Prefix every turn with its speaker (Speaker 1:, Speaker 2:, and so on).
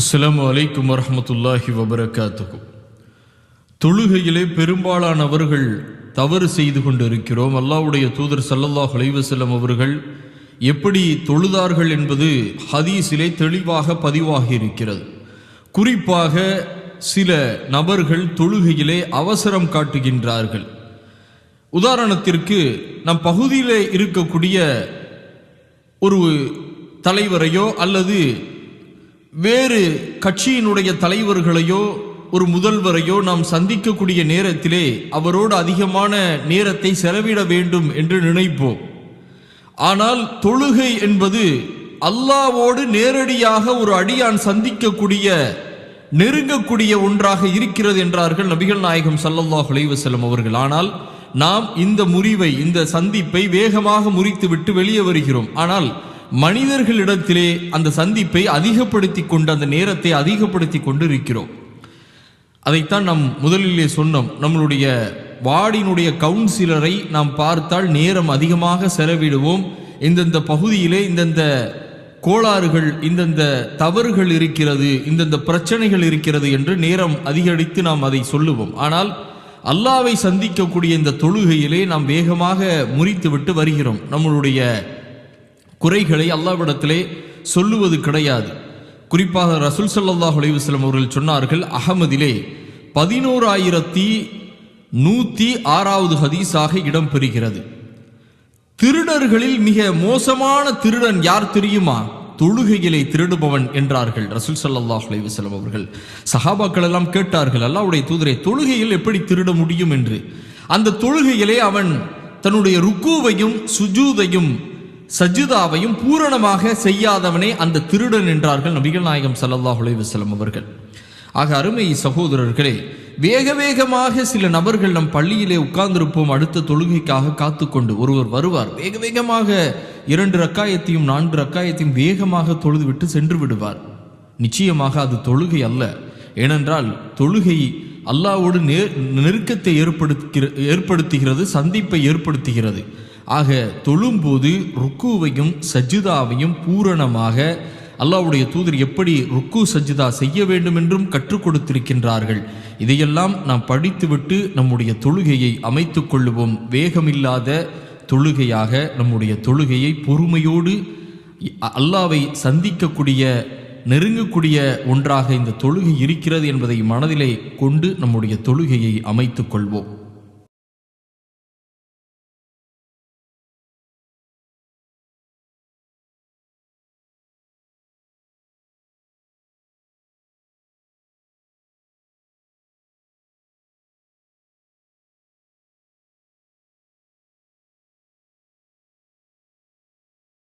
Speaker 1: அஸ்லாம் அலைக்கும் வரமத்துல்லாஹி வபரகாத்துக்கும் தொழுகையிலே பெரும்பாலானவர்கள் தவறு செய்து கொண்டிருக்கிறோம். அல்லாவுடைய தூதர் சல்லல்லாஹ் அலைவசல்லம் அவர்கள் எப்படி தொழுதார்கள் என்பது ஹதீஸிலே தெளிவாக பதிவாகி இருக்கிறது. குறிப்பாக சில நபர்கள் தொழுகையிலே அவசரம் காட்டுகின்றார்கள். உதாரணத்திற்கு நம் பகுதியிலே இருக்கக்கூடிய ஒரு தலைவரையோ அல்லது வேறு கட்சியினுடைய தலைவர்களையோ ஒரு முதல்வரையோ நாம் சந்திக்கக்கூடிய நேரத்திலே அவரோடு அதிகமான நேரத்தை செலவிட வேண்டும் என்று நினைப்போம். ஆனால் தொழுகை என்பது அல்லாவோடு நேரடியாக ஒரு அடியான் சந்திக்கக்கூடிய நெருங்கக்கூடிய ஒன்றாக இருக்கிறது என்றார்கள் நபிகள் நாயகம் சல்லல்லாஹ் அலைஹி அவர்கள். ஆனால் நாம் இந்த முறிவை இந்த சந்திப்பை வேகமாக முறித்துவிட்டு வெளியே வருகிறோம். ஆனால் மனிதர்களிடத்திலே அந்த சந்திப்பை அதிகப்படுத்தி கொண்டு அந்த நேரத்தை அதிகப்படுத்தி கொண்டு இருக்கிறோம் அதைத்தான் நாம் முதலிலே சொன்னோம். நம்மளுடைய வார்டினுடைய கவுன்சிலரை நாம் பார்த்தால் நேரம் அதிகமாக செலவிடுவோம். இந்தந்த பகுதியிலே இந்தந்த கோளாறுகள் இந்தந்த தவறுகள் இருக்கிறது இந்தந்த பிரச்சனைகள் இருக்கிறது என்று நேரம் அதிகரித்து நாம் அதை சொல்லுவோம். ஆனால் அல்லாவை சந்திக்கக்கூடிய இந்த தொழுகையிலே நாம் வேகமாக முறித்துவிட்டு வருகிறோம். நம்மளுடைய குறைகளை அல்லாவிடத்திலே சொல்லுவது கிடையாது. குறிப்பாக ரசூல் சல்லாஹ் அலைஹி அவர்கள் சொன்னார்கள் அகமதிலே பதினோராயிரத்தி நூற்றி ஆறாவது ஹதீஸாக இடம்பெறுகிறது திருடர்களில் மிக மோசமான திருடன் யார் தெரியுமா? தொழுகையிலே திருடுபவன் என்றார்கள் ரசூல் சல்லாஹ் அலைஹி அவர்கள். சஹாபாக்கள் எல்லாம் கேட்டார்கள் அல்லாவுடைய தூதரை தொழுகையில் எப்படி திருட முடியும்? என்று. அந்த தொழுகையிலே அவன் தன்னுடைய ருக்குவையும் சுஜூதையும் சஜிதாவையும் பூரணமாக செய்யாதவனே அந்த திருடன் என்றார்கள் நபிகள் நாயகம் ஸல்லல்லாஹு அலைஹி அவர்கள். ஆக அருமை சகோதரர்களே வேக வேகமாக சில நபர்கள் நம் பள்ளியிலே உட்கார்ந்திருப்போம் அடுத்த தொழுகைக்காக காத்துக்கொண்டு ஒருவர் வருவார். வேக வேகமாக இரண்டு ரக்காயத்தையும் நான்கு ரக்காயத்தையும் வேகமாக தொழுதுவிட்டு சென்று விடுவார். நிச்சயமாக அது தொழுகை அல்ல. ஏனென்றால் தொழுகை அல்லாவோடு நெருக்கத்தை ஏற்படுத்துகிற ஏற்படுத்துகிறது சந்திப்பை ஏற்படுத்துகிறது. ஆக தொழும்போது ருக்குவையும் சஜிதாவையும் பூரணமாக அல்லாஹ்வுடைய தூதர் எப்படி ருக்கு சஜிதா செய்ய வேண்டும் என்றும் கற்றுக் கொடுத்திருக்கின்றார்கள். இதையெல்லாம் நாம் படித்துவிட்டு நம்முடைய தொழுகையை அமைத்துக் கொள்ளுவோம். வேகமில்லாத தொழுகையாக நம்முடைய தொழுகையை பொறுமையோடு அல்லாவை சந்திக்கக்கூடிய நெருங்கக்கூடிய ஒன்றாக இந்த தொழுகை இருக்கிறது என்பதை மனதிலே கொண்டு நம்முடைய தொழுகையை அமைத்துக் கொள்வோம்.